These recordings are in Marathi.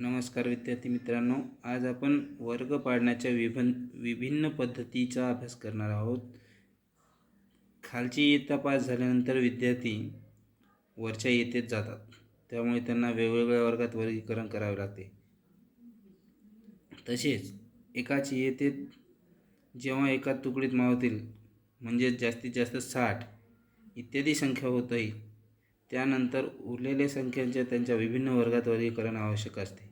नमस्कार विद्यार्थी मित्रांनो आज आपण वर्ग पाडण्याच्या विभन विभिन्न पद्धतीचा अभ्यास करणार आहोत. खालची इयत्ता पास झाल्यानंतर विद्यार्थी वरच्या इयत्तेत जातात. त्यामुळे त्यांना वेगवेगळ्या वर्गात वर्गीकरण करावे लागते. तसेच एकाच इयत्तेत जेव्हा एका तुकडीत मावतील म्हणजेच जास्तीत जास्त साठ इत्यादी संख्या होत येईल त्यानंतर उरलेल्या संख्यांच्या त्यांच्या विभिन्न वर्गात वर्गीकरण आवश्यक असते.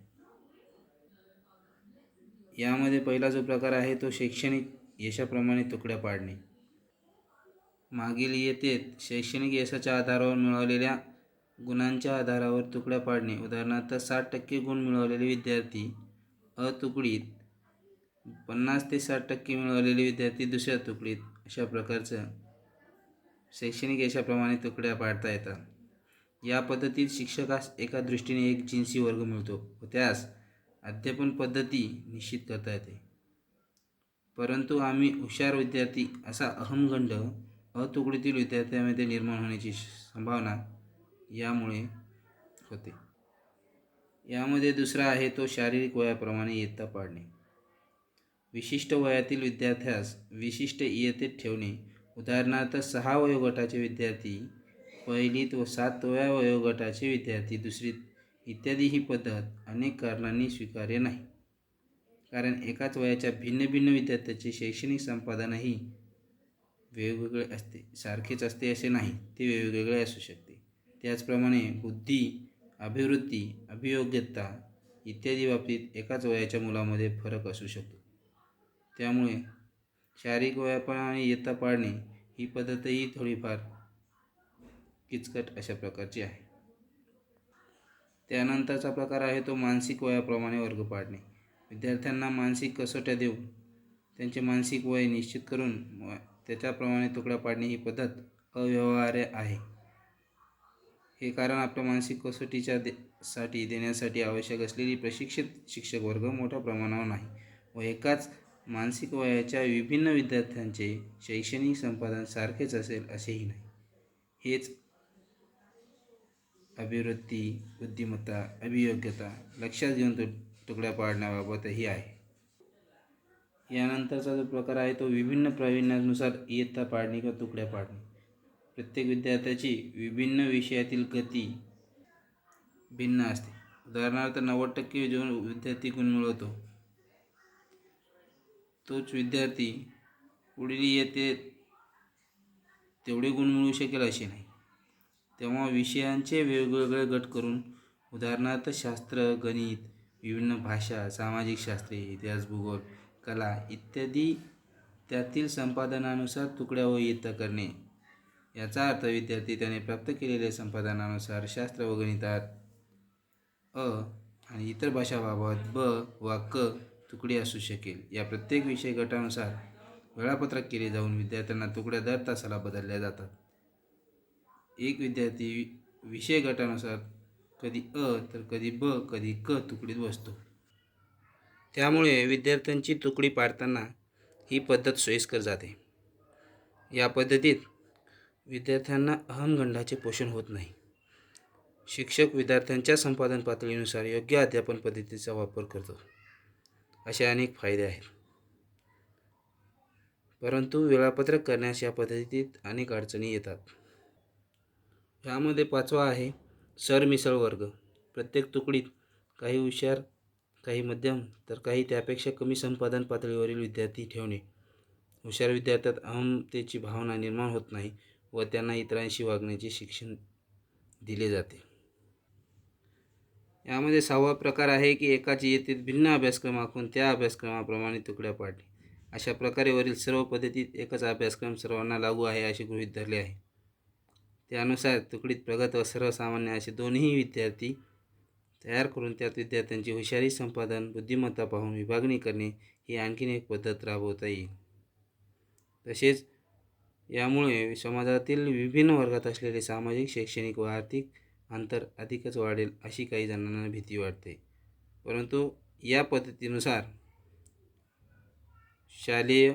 यामध्ये पहिला जो प्रकार आहे तो शैक्षणिक यशाप्रमाणे तुकड्या पाडणे. मागील येतेत शैक्षणिक यशाच्या आधारावर मिळवलेल्या गुणांच्या आधारावर तुकड्या पाडणे. उदाहरणार्थ साठ टक्के गुण मिळवलेले विद्यार्थी अ तुकडीत पन्नास ते साठ टक्के मिळवलेले विद्यार्थी दुसऱ्या तुकडीत. अशा प्रकारचं शैक्षणिक यशाप्रमाणे तुकड्या पाडता येतात. या पद्धतीत शिक्षकास एका दृष्टीने एक जिन्सी वर्ग मिळतो व त्यास अध्यापन पद्धती निश्चित करता येते. परंतु आम्ही हुशार विद्यार्थी असा अहमगंड अतुकडीतील विद्यार्थ्यांमध्ये निर्माण होण्याची संभावना यामुळे होते. यामध्ये दुसरा आहे तो शारीरिक वयाप्रमाणे इयत्ता पाडणे. विशिष्ट वयातील विद्यार्थ्यास विशिष्ट इयत्तेत ठेवणे. उदाहरणार्थ सहा वयोगटाचे विद्यार्थी पहिलीत व सातव्या वयोगटाचे विद्यार्थी दुसरीत इत्यादी ही पद्धत अनेक कारणांनी स्वीकार्य नाही. कारण एकाच वयाच्या भिन्न भिन्न विद्यार्थ्याचे शैक्षणिक संपादनही वेगवेगळे असते. सारखेच असते असे नाही ते वेगवेगळे असू शकते. त्याचप्रमाणे बुद्धी अभिवृत्ती अभियोग्यता इत्यादी बाबतीत एकाच वयाच्या मुलामध्ये फरक असू शकतो. त्यामुळे शारीरिक वयापणाने इयत्ता पाडणे ही पद्धतही थोडीफार किचकट अशा प्रकारची आहे. त्यानंतरचा प्रकार आहे तो मानसिक वयाप्रमाणे वर्ग पाडणे. विद्यार्थ्यांना मानसिक कसोट्या देऊन त्यांचे मानसिक वय निश्चित करून त्याच्याप्रमाणे तुकड्या पाडणे ही पद्धत अव्यवहार्य आहे. हे कारण आपल्या मानसिक कसोटीच्या दे साठी देण्यासाठी आवश्यक असलेली प्रशिक्षित शिक्षक वर्ग मोठ्या प्रमाणावर नाही व एकाच मानसिक वयाच्या विभिन्न विद्यार्थ्यांचे शैक्षणिक संपादन सारखेच असेल असेही नाही. हेच अभिवृत्ती बुद्धिमत्ता अभियोग्यता लक्षात घेऊन तु तुकड्या पाडण्याबाबतही आहे. यानंतरचा जो प्रकार आहे तो विभिन्न प्रावीण्यानुसार इयत्ता पाडणे किंवा तुकड्या पाडणे. प्रत्येक विद्यार्थ्याची विभिन्न विषयातील गती भिन्न असते. उदाहरणार्थ नव्वद टक्के जो विद्यार्थी गुण मिळवतो तोच विद्यार्थी पुढील इयत्तेत तेवढे गुण मिळू शकेल असे नाही. तेव्हा विषयांचे वेगवेगळे गट करून उदाहरणार्थ शास्त्र गणित विभिन्न भाषा सामाजिक शास्त्रे इतिहास भूगोल कला इत्यादी त्यातील संपादनानुसार तुकड्या व इयत्ता करणे. याचा अर्थ विद्यार्थी त्याने प्राप्त केलेल्या संपादनानुसार शास्त्र व गणितात अ आणि इतर भाषाबाबत ब वा क तुकडी असू शकेल. या प्रत्येक विषय गटानुसार वेळापत्रक केले जाऊन विद्यार्थ्यांना तुकड्या दर तासाला बदलल्या जातात. एक विद्यार्थी विषय गटानुसार कधी अ तर कधी ब कधी क तुकडीत बसतो. त्यामुळे विद्यार्थ्यांची तुकडी पाडताना ही पद्धत सोयीस्कर जाते. या पद्धतीत विद्यार्थ्यांना अहमगंडाचे पोषण होत नाही. शिक्षक विद्यार्थ्यांच्या संपादन पातळीनुसार योग्य अध्यापन पद्धतीचा वापर करतो. असे अनेक फायदे आहेत. परंतु वेळापत्रक करण्यास या पद्धतीत अनेक अडचणी येतात. ह्यामध्ये पाचवा आहे सरमिसळ वर्ग. प्रत्येक तुकडीत काही हुशार काही मध्यम तर काही त्यापेक्षा कमी संपादन पातळीवरील विद्यार्थी ठेवणे. हुशार विद्यार्थ्यात अहमतेची भावना निर्माण होत नाही व त्यांना इतरांशी वागण्याचे शिक्षण दिले जाते. यामध्ये सहावा प्रकार आहे की एकाच इयत्तेत भिन्न अभ्यासक्रम आखून त्या अभ्यासक्रमाप्रमाणे तुकड्या पाडणे. अशा प्रकारे वरील सर्व पद्धतीत एकच अभ्यासक्रम सर्वांना लागू आहे असे गृहीत धरले आहे. त्यानुसार तुकडीत प्रगत व सर्वसामान्य असे दोन्ही विद्यार्थी तयार करून त्यात विद्यार्थ्यांची हुशारी संपादन बुद्धिमत्ता पाहून विभागणी करणे ही आणखीन एक पद्धत राबवता येईल. तसेच यामुळे समाजातील विभिन्न वर्गात असलेले सामाजिक शैक्षणिक व आर्थिक अंतर अधिकच वाढेल अशी काही जणांना भीती वाटते. परंतु या पद्धतीनुसार शालेय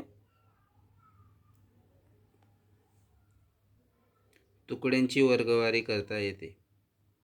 तुकड्यांची वर्गवारी करता येते.